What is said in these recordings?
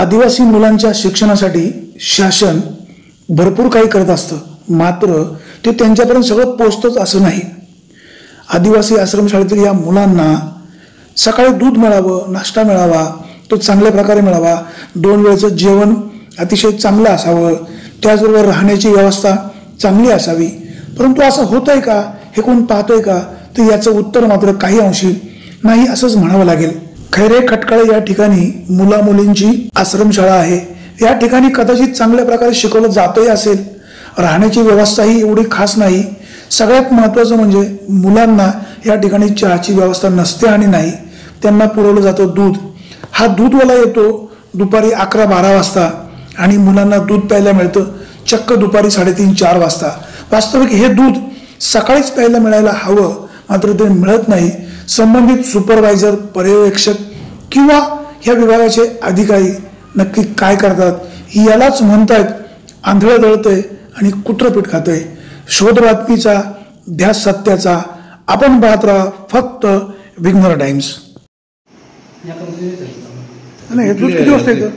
आदिवासी मुलांच्या शिक्षणासाठी शासन भरपूर काही करत असतं. मात्र ते त्यांच्यापर्यंत सगळं पोचतंच असं नाही. आदिवासी आश्रमशाळेतील या मुलांना सकाळी दूध मिळावं नाश्ता मिळावा तो चांगल्या प्रकारे मिळावा दोन वेळचं जेवण अतिशय चांगलं असावं त्याचबरोबर राहण्याची व्यवस्था चांगली असावी. परंतु असं होतं आहे का? हे कोण पाहतंय का? तर याचं उत्तर मात्र काही अंशी नाही असंच म्हणावं लागेल. खैरे खटकाळे या ठिकाणी मुला मुलींची आश्रमशाळा आहे. या ठिकाणी कदाचित चांगल्या प्रकारे शिकवलं जातही असेल. राहण्याची व्यवस्थाही एवढी खास नाही. सगळ्यात महत्त्वाचं म्हणजे मुलांना या ठिकाणी चहाची व्यवस्था नसते आणि नाही. त्यांना पुरवलं जातं दूध. हा दूधवाला येतो दुपारी अकरा बारा वाजता आणि मुलांना दूध प्यायला मिळतं चक्क दुपारी साडेतीन चार वाजता. वास्तविक हे दूध सकाळीच प्यायला मिळायला हवं मात्र ते मिळत नाही. संबंधित सुपरवायझर पर्यवेक्षक किंवा ह्या विभागाचे अधिकारी नक्की काय करतात यालाच म्हणतायत आंधळं दळतंय आणि कुत्रपीठ खातंय. शोध बातमीचा ध्यास सत्याचा आपण पाहत राहा फक्त विघ्नर टाइम्स. नाही हे दूध किती वाजता येतं?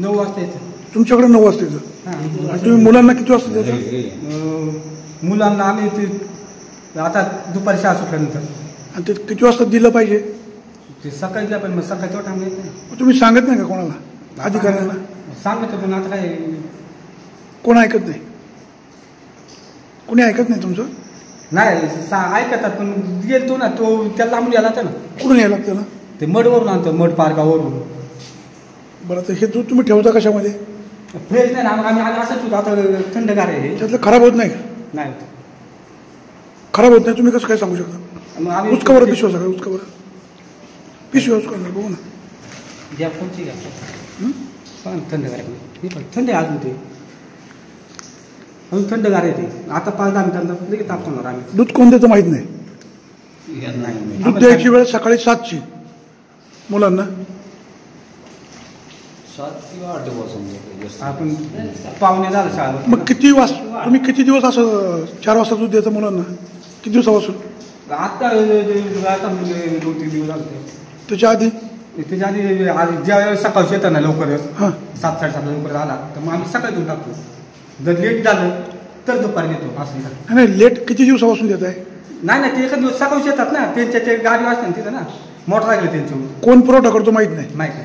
नऊ वाजता येतं. तुमच्याकडे नऊ वाजता येतं. आणि तुम्ही मुलांना किती वाजता देता? मुलांना आम्ही ते आता दुपारी शाळा सुटल्यानंतर. आणि ते किती वाजता दिलं पाहिजे? ते सकाळी पण मग सकाळी टाइम येत नाही. तुम्ही सांगत नाही का कोणाला? अधिकाऱ्यांना? सांगतो पण आता काय कोण ऐकत नाही? कोणी ऐकत नाही तुमचं? नाही सा- ऐकतात पण गेलतो ना तो त्याला लांबून यायला होता ना. कुठून यायला लागतं ना? ते मडवरून आणतो मड पारगावरून बरं तर हे दूध तुम्ही ठेवता कशामध्ये? फ्रेश नाही ना आम्ही आम्ही असंच होतो आता थंडगार आहे हे. त्यातलं खराब होत नाही का? नाही. खराब होत नाही तुम्ही कसं काय सांगू शकता? मग आम्ही उचकावर पिशवा सगळं उचकावर पिशवी उचका बघू ना घ्या कोणची घ्या पण थंडगार आहे हे पण थंड आहे अजून ते अजून थंडगार आहे ते आता पाच दहा मिनिटांना लगेच तापवणार आम्ही दूध कोण देतं माहीत नाही नाही दूध द्यायची वेळ सकाळी सातची मुलांना सात किंवा आठ समजा आपण पाहुणे झालं शाळा मग किती वाज तुम्ही किती दिवस असं चार वाजता दूध देतं मुलांना किती दिवसापासून आता आता म्हणजे दोन तीन दिवस झाले त्याच्या आधी त्याच्या आधी आधी ज्या वेळेस सकाळची येतं ना लवकरच हां. सात साडेसात लवकर आला तर मग आम्ही सकाळी देऊन टाकतो. जर लेट झालं तर दुपारी देतो असं नाही. नाही लेट किती दिवसापासून देत आहे नाही नाही ते एका दिवस सकाळची येतात ना त्यांच्या ते गाडी वाजते ना तिथं ना मोटर लागले त्यांच्यावर कोण पुरवठा करतो माहीत नाही. माहिती